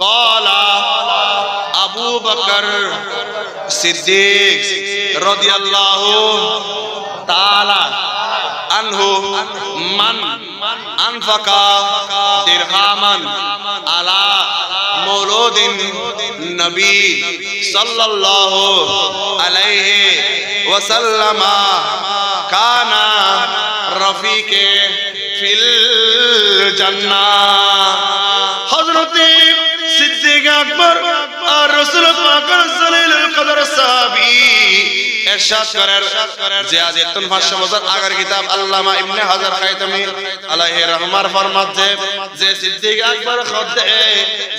কলা আবু বকর সিদ্দিক রাদিয়াল্লাহু তাআলা আনহু মান আনফাকা দিরহামান আলা মৌলুদিন নবী সাল্লাল্লাহু আলাইহি ওয়াসাল্লামা কানা রফিকে ফিল জান্নাহ আকবর আর রাসূল পাকের সলিলুল কদর সাহাবী। ইরশাদ করেন যে আজ এতন ভাষ্য কিতাব আল্লামা ইবনে হাজার খাইতামি আলাইহি রহমার ফরমাত, যে সিদ্দিক আকবর খদ্দে,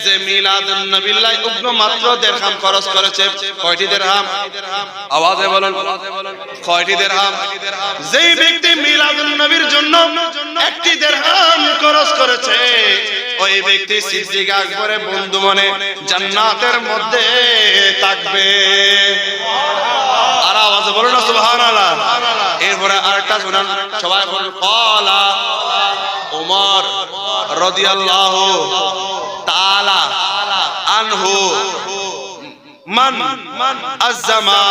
যে মিলাদুন নবিল্লাহ উগ্ন মাত্র দেড়হাম খরচ করেছে, কয়টি দেড়হাম? আওয়াজে বলুন, কয়টি দেড়হাম? যেই ব্যক্তি মিলাদুন নবীর জন্য একটি দেড়হাম খরচ করেছে ওই ব্যক্তি সিদ্দিক আকবরের বন্ধু মনে জান্নাতের মধ্যে থাকবে। আর আওয়াজে বলুন না, সুবহানাল্লাহ। এরপরে আরেকটা শুনান, সবাই বলুন, কলা ওমর রাদিয়াল্লাহু তাআলা আনহু মান আজ্জামা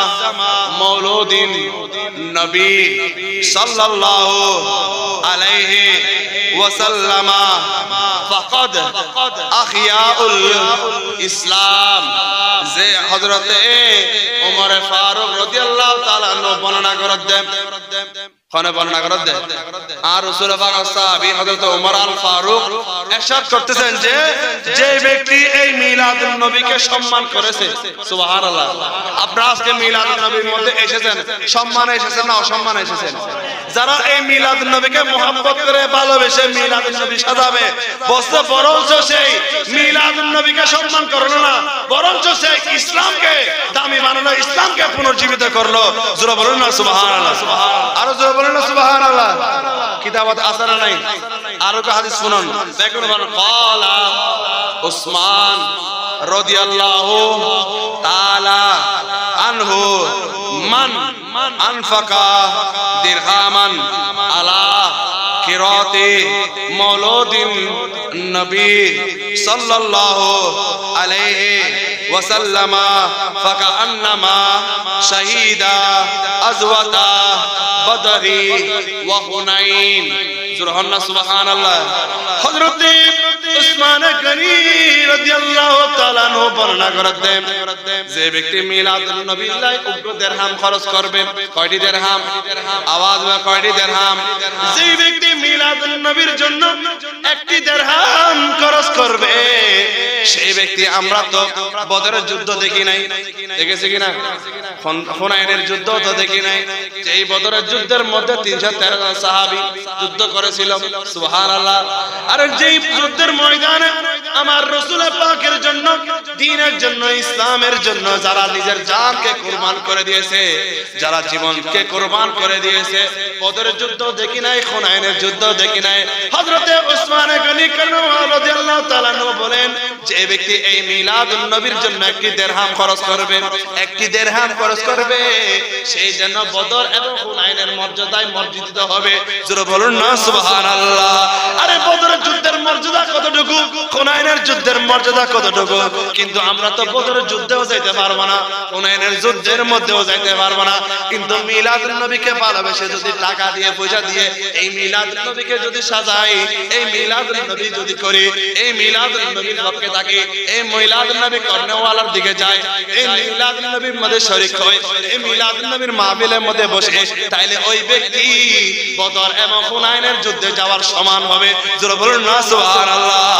মৌলুদিন নবী সাল্লাল্লাহু আলাইহি ওয়াসাল্লামা فقد আখিয়াউল الاسلام যে হযরতে ওমর ফারুক রাদিয়াল্লাহু তাআলা বর্ণনা করে না যারা এই মিলাদুন নবীকে মোহাম্মত করে ভালোবেসে মিলাদুন নবী সাজাবে, বস্তু বরঞ্চ সেই মিলাদুন নবীকে সম্মান করল না, বরঞ্চ সেই ইসলামকে, দামি বানালো ইসলামকে পুনর্জীবিত করল। বলুন না আরও জোরে বলুন না সুবহানাল্লাহ কিতাবত আছে নাই? আরও কা হাদিস শুনুন? দেখুন ক্বালা উসমান রাদিয়াল্লাহু তাআলা আনহু, মান আনফাকা দিরহামান আলা কিরাতে নবী সাল্লাল্লাহু আলাইহি ফাকান্নামা শাহিদা আজওয়াতা বদরি ওয়া হুনাইন সুবহান সুবহানাল্লাহ হযরত সেই ব্যক্তি আমরা তো বদরের যুদ্ধ দেখি নাই। দেখেছি কিনা? হুনাইনের যুদ্ধ তো দেখি নাই। এই বদরের যুদ্ধের মধ্যে তিনশো তেরো সাহাবি যুদ্ধ করেছিল সুহান আল্লাহ আর যেই যুদ্ধের ময়দানে আমার রসুল পাকের জন্য, দিনের জন্য, ইসলামের জন্য যারা নিজের জানকে কুরবান করে দিয়েছে, যারা জীবনকে কুরবান করে দিয়েছে বদরের যুদ্ধ দেখি নাই হুনাইনের যুদ্ধ দেখি নাই। হযরতে ওসমান গনি রাদিয়াল্লাহু তাআলা বলেন, যে ব্যক্তি এই মিলাদুন নবীর জন্য একটি দেরহাম খরচ করবে, একটি দেরহাম খরচ করবে সেই জন্য বদর এবং হুনাইনের মর্যাদায় মর্যাদিত হবে। জোরে বলুন না, সুবহানাল্লাহ। কতটুকু? হুনাইনের যুদ্ধের মর্যাদা কতটুকু? কিন্তু আমরা তো বদরের যুদ্ধেও যাইতে পারব না, হুনাইনের যুদ্ধের মধ্যেও যাইতে পারব না। কিন্তু মিলাদুন নবীকে ভালোবেসে যদি টাকা দিয়ে, পয়সা দিয়ে এই মিলাদুন নবীকে যদি সাজাই, এই মিলাদুন নবী যদি করি, এই মিলাদুন নবীর পক্ষে থাকি, এই মিলাদুন নবী কর্ণওয়ালার দিকে যায়, এই মিলাদুন নবীর মধ্যে শরীক হয় এই মিলাদুন নবীর মাহফিলের মধ্যে বসে, তাইলে ওই ব্যক্তি বদর এবং হুনাইনের যুদ্ধে যাওয়ার সমান হবে। জোরে বলুন না, সুবহানাল্লাহ।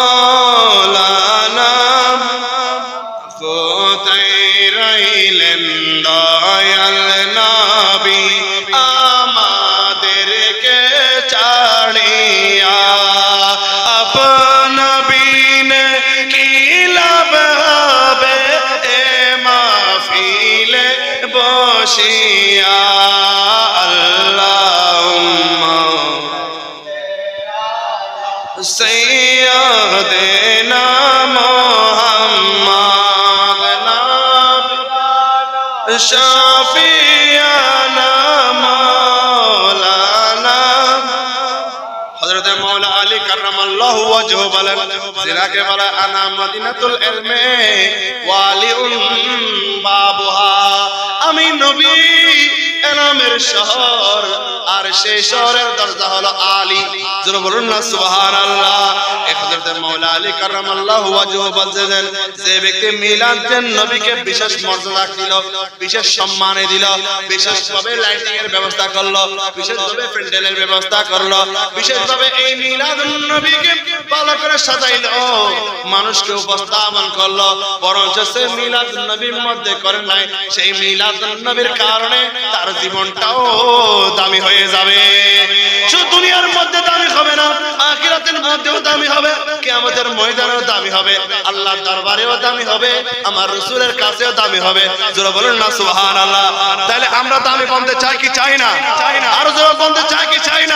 বসিয়া আল্লাহ সৈয়দেনা মোহাম্মদ নাম শাফিয়া কাররামাল্লাহু ওয়াজহু বলেন জিনাকে বলা আনা মদিনাতুল ইলমে ওয়ালিউন বাবুহা। আমি নবী এনামের শহর। আর সেই শহরের দরজা হলো আলী। জোরে বলুন না, সুবহানাল্লাহ। এ হযরত মাওলা আলী কাররামাল্লাহু ওয়াজহু বলছেন যে ব্যক্তি মিলাদ নবীকে বিশেষ মর্যাদা দিল, বিশেষ সম্মানে দিল, বিশেষভাবে লাইটিং এর ব্যবস্থা করল, বিশেষভাবে প্যান্ডেলের ব্যবস্থা করল, বিশেষভাবে এই মিলাদ নবীকে ভালো করে সাজাইলো। মানুষকে উপস্থাপন করল, বরঞ্চ সে মিলাদ নবীর মধ্যে করে নাই। সেই মিলাদ নবীর কারণে তার জীবনটাও দামি হয়ে যাবে। শুধু দুনিয়ার মধ্যে দামি হবে না, আখিরাতের মধ্যেও দামি হবে, কিয়ামতের ময়দানেও দামি হবে, আল্লাহর দরবারেও দামি হবে, আমার রসুলের কাছেও দামি হবে। জোরে বলুন না, সুবহানাল্লাহ। তাহলে আমরা দামি বলতে চাই কি চাই না? আরও জোরে বলতে চাই কি চাই না?